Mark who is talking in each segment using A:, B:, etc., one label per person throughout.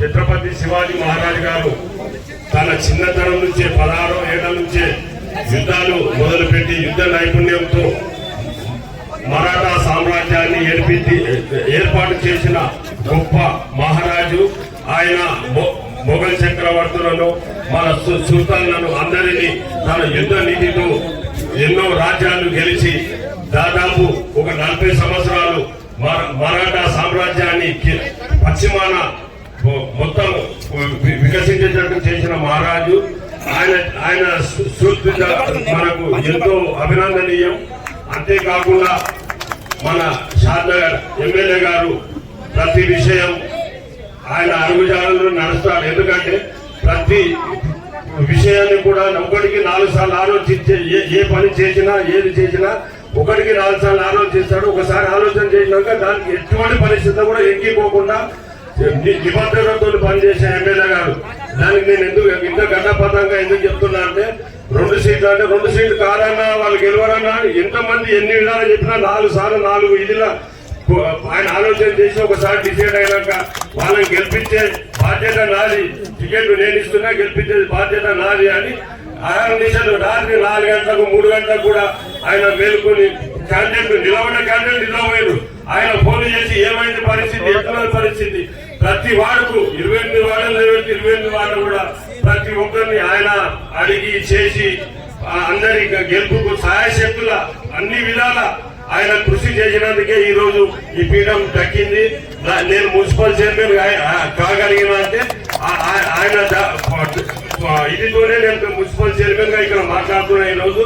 A: ఛత్రపతి శివాజీ మహారాజు గారు తన చిన్నతనం నుంచే పదహారో ఏళ్ళ నుంచే యుద్ధాలు మొదలుపెట్టి యుద్ధ నైపుణ్యంతో మరాఠా సామ్రాజ్యాన్ని ఏర్పించి ఏర్పాటు చేసిన గొప్ప మహారాజు. ఆయన మొ- మొఘల్ చక్రవర్తులను మన సుల్తాన్లను అందరినీ తన యుద్ధ నీతితో ఎన్నో రాజ్యాలు గెలిచి దాదాపు ఒక నలభై సంవత్సరాలు మరాఠా సామ్రాజ్యాన్ని పశ్చిమాన మొత్తం వికసించేటట్టు చేసిన మహారాజు. ఆయన ఆయన సు- మనకు ఎంతో అభినందనీయం. అంతేకాకుండా మన షాద్నగర్ ఎమ్మెల్యే గారు ప్రతి విషయం ఆయన అడుగుజాడల్లో నడుస్తారు. ఎందుకంటే ప్రతి విషయాన్ని కూడా ఒకటికి నాలుగు సార్లు ఆలోచించే ఏ ఏ పని చేసినా ఏది చేసినా ఒకటికి నాలుగు సార్లు ఆలోచిస్తాడు. ఒకసారి ఆలోచన చేసినాక దానికి ఎటువంటి పరిస్థితి కూడా ఎక్కిపోకుండా ని- నిబద్ధతతో పనిచేసే ఎమ్మెల్యే గారు. దానికి నేను ఎందుకు ఇంత గడ్డపదంగా ఎందుకు చెప్తున్నా అంటే రెండు సీట్లు అంటే రెండు సీట్లు కాదన్నా వాళ్ళు గెలవరన్నా ఎంతమంది ఎన్ని విధాలు చెప్పినా నాలుగు సార్లు నాలుగు ఇదిల ఆయన ఆలోచన చేసి ఒకసారి డిసైడ్ అయినాక వాళ్ళని గెలిపించే బాధ్యత నాది. టికెట్ నేను ఇస్తున్నా గెలిపించేది బాధ్యత నాది అని ఆయన రాత్రి నాలుగు గంటలకు మూడు గంటలకు కూడా ఆయన మేలుకొని క్యాండిడేట్ నిలబడిన క్యాండిడేట్ నిలవలేదు ఆయన ఫోన్ చేసి ఏమైంది పరిస్థితి ఎట్లా పరిస్థితి? ప్రతి వాడుకు ఇరవై ఎనిమిది వాడలు లేవంటే ఇరవై ఎనిమిది వాడలు కూడా ప్రతి ఒక్కరిని ఆయన అడిగి చేసి అందరి గెలుపుకు సహాయశక్తుల అన్ని విధాల ఆయన కృషి చేసినందుకే ఈ రోజు ఈ పీఠం దక్కింది. నేను మున్సిపల్ చైర్మన్ కాగలిగిన అంటే ఆయన ఇదితోనే నేను మున్సిపల్ చైర్మన్గా ఇక్కడ మాట్లాడుతున్నా ఈ రోజు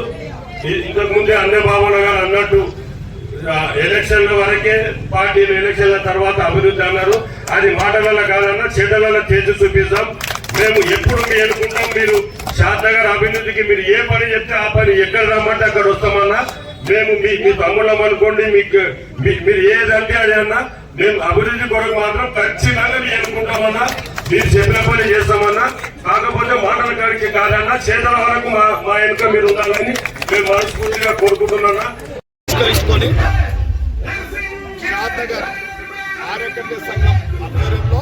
A: ఇంతకు ముందే అన్నయ్య బాబు గారు అన్నట్టు ఎలక్షన్ల వరకే పార్టీలు ఎలక్షన్ల తర్వాత అభివృద్ధి అన్నారు. అది మాటలలో కాదన్నా చెడ్డలలో చేసి చూపిస్తాం. మేము ఎప్పుడు మీ అనుకుంటాం మీరు శాంతగారు అభివృద్ధికి మీరు ఏ పని చెప్తే ఆ పని ఎక్కడ రమ్మంటే అక్కడ వస్తామన్నా మేము మీ మీ తమ్ముళ్ళం అనుకోండి మీకు మీరు ఏదంటే అది అన్నా మేము అభివృద్ధి కొరకు మాత్రం ఖచ్చితంగా మీ అనుకుంటామన్నా మీరు చెప్పిన పని చేస్తామన్నా కాకపోతే మాటల కాడికి కాదన్నా చేతల వరకు మా మా వెనుక మీరు ఉండాలని మేము మనస్ఫూర్తిగా కోరుకుంటున్నా
B: కార్యకర్త సంఘం ఆధ్వర్యంలో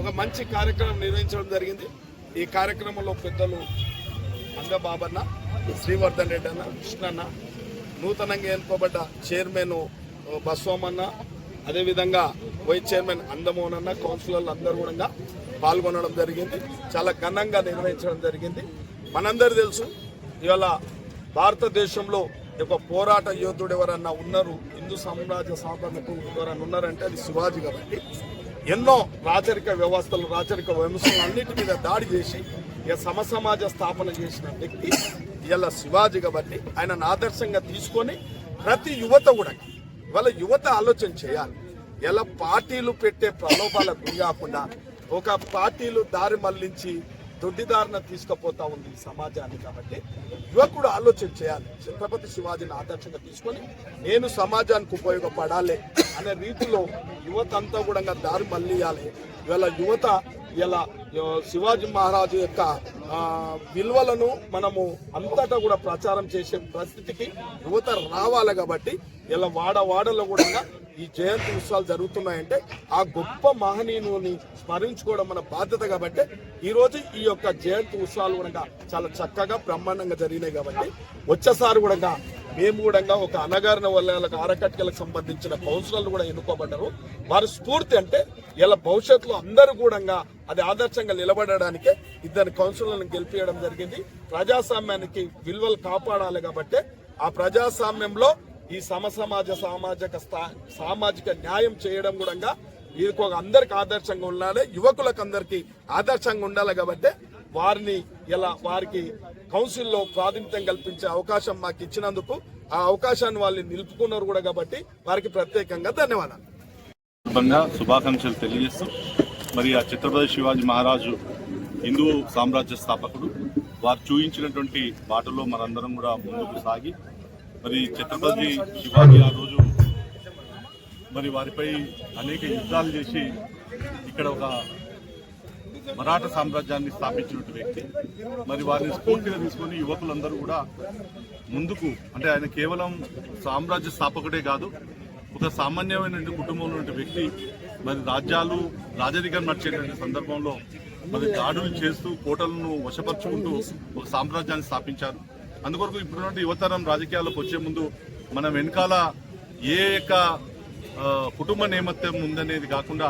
B: ఒక మంచి కార్యక్రమం నిర్వహించడం జరిగింది. ఈ కార్యక్రమంలో పెద్దలు అంగబాబన్న శ్రీవర్ధన్ రెడ్డి అన్న కృష్ణన్న నూతనంగా ఎన్నుకోబడ్డ చైర్మన్ బస్వామన్న అదేవిధంగా వైస్ చైర్మన్ అందమోహన్ అన్న కౌన్సిలర్లు అందరూ కూడా పాల్గొనడం జరిగింది. చాలా ఘనంగా నిర్వహించడం జరిగింది. మనందరూ తెలుసు ఇవాళ భారతదేశంలో ఒక పోరాట యోధుడు ఎవరన్నా ఉన్నారు? హిందూ సామ్రాజ్య సాధనకు ఎవరన్నా ఉన్నారంటే అది శివాజీ కాబట్టి ఎన్నో రాచరిక వ్యవస్థలు రాచరిక వ్యవస్థలు అన్నిటి మీద దాడి చేసి ఇక సమసమాజ స్థాపన చేసిన వ్యక్తి ఇలా శివాజీ కాబట్టి ఆయనను ఆదర్శంగా తీసుకొని ప్రతి యువత కూడా ఇవాళ యువత ఆలోచన చేయాలి. ఎలా పార్టీలు పెట్టే ప్రలోభాలకు గురి కాకుండా ఒక పార్టీలు దారి మళ్ళించి దొడ్డిదారిన తీసుకుపోతా ఉంది ఈ సమాజాన్ని కాబట్టి యువకుడు ఆలోచన చేయాలి. ఛత్రపతి శివాజీని ఆదర్శంగా తీసుకొని నేను సమాజానికి ఉపయోగపడాలి అనే రీతిలో యువత అంతా కూడా దారి మళ్ళీయాలి ఇవాళ యువత ఇలా శివాజీ మహారాజు యొక్క విలువలను మనము అంతటా కూడా ప్రచారం చేసే పరిస్థితికి యువత రావాలి కాబట్టి ఇలా వాడ వాడలో కూడా ఈ జయంతి ఉత్సవాలు జరుగుతున్నాయంటే ఆ గొప్ప మహనీయుని స్మరించుకోవడం మన బాధ్యత కాబట్టి ఈరోజు ఈ యొక్క జయంతి ఉత్సవాలు కూడా చాలా చక్కగా బ్రహ్మాండంగా జరిగినాయి కాబట్టి వచ్చేసారి కూడా మేము కూడా ఒక అనగారిన వల్ల ఆరకట్కలకు సంబంధించిన కౌన్సిలర్లు కూడా ఎన్నుకోబడ్డారు. వారి స్ఫూర్తి అంటే ఇలా భవిష్యత్తులో అందరూ కూడా అది ఆదర్శంగా నిలబడడానికే ఇద్దరు కౌన్సిలర్లను గెలిపించడం జరిగింది. ప్రజాస్వామ్యానికి విలువలు కాపాడాలి కాబట్టి ఆ ప్రజాస్వామ్యంలో ఈ సమసమాజ సామాజిక స్థా- సామాజిక న్యాయం చేయడం కూడా ఇది ఒక అందరికి ఆదర్శంగా ఉండాలి యువకులకు అందరికీ ఆదర్శంగా ఉండాలి కాబట్టి వారిని ఇలా వారికి కౌన్సిల్లో ప్రాతినిధ్యం కల్పించే అవకాశం మాకు ఇచ్చినందుకు ఆ అవకాశాన్ని వాళ్ళు నిలుపుకున్నారు కూడా కాబట్టి వారికి ప్రత్యేకంగా ధన్యవాదాలు.
C: శుభాకాంక్షలు తెలియజేస్తూ మరి ఆ ఛత్రపతి శివాజీ మహారాజు హిందూ సామ్రాజ్య స్థాపకుడు వారు చూపించినటువంటి బాటలో మనందరం కూడా ముందుకు సాగి మరి ఛత్రపతి శివాజీ ఆ రోజు మరి వారిపై అనేక యుద్ధాలు చేసి ఇక్కడ ఒక మరాఠా సామ్రాజ్యాన్ని స్థాపించినటువంటి వ్యక్తి. మరి వారిని స్ఫూర్తిగా తీసుకొని యువకులందరూ కూడా ముందుకు అంటే ఆయన కేవలం సామ్రాజ్య స్థాపకుడే కాదు ఒక సామాన్యమైన కుటుంబంలో వ్యక్తి మరి రాజ్యాలు రాజరికం నడిచేటువంటి సందర్భంలో మరి దాడులు చేస్తూ కోటలను వశపరుచుకుంటూ ఒక సామ్రాజ్యాన్ని స్థాపించారు. అందుకొరకు ఇప్పుడున్నటువంటి యువతరం రాజకీయాల్లోకి వచ్చే ముందు మనం వెనకాల ఏ యొక్క కుటుంబ నేపథ్యం ఉందనేది కాకుండా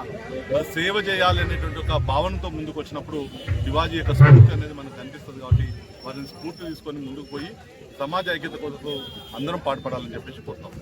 C: సేవ చేయాలి అనేటువంటి ఒక భావనతో ముందుకు వచ్చినప్పుడు శివాజీ యొక్క స్ఫూర్తి అనేది మనకు కనిపిస్తుంది కాబట్టి వారిని స్ఫూర్తి తీసుకొని ముందుకు పోయి సమాజ ఐక్యత కొరకు అందరం పాటుపడాలని చెప్పేసి కోరుతాం.